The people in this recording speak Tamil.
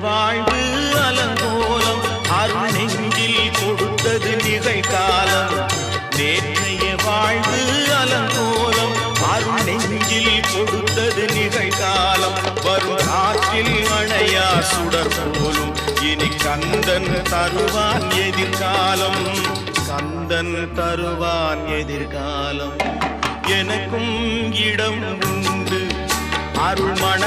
வாழ்வு அலங்கோலம் அருணெங்கில் கொடுத்தது நிகழ்காலம். நேற்றைய வாழ்வு அலங்கோலம் அருணெங்கில் கொடுத்தது நிகழ்காலம். வரும் காற்றில் மழையா சுடர் போலும் இனி கந்தன் தருவான் எதிர்காலம். கந்தன் தருவான் எதிர்காலம். எனக்கும் இடம் உண்டு. அருள்மண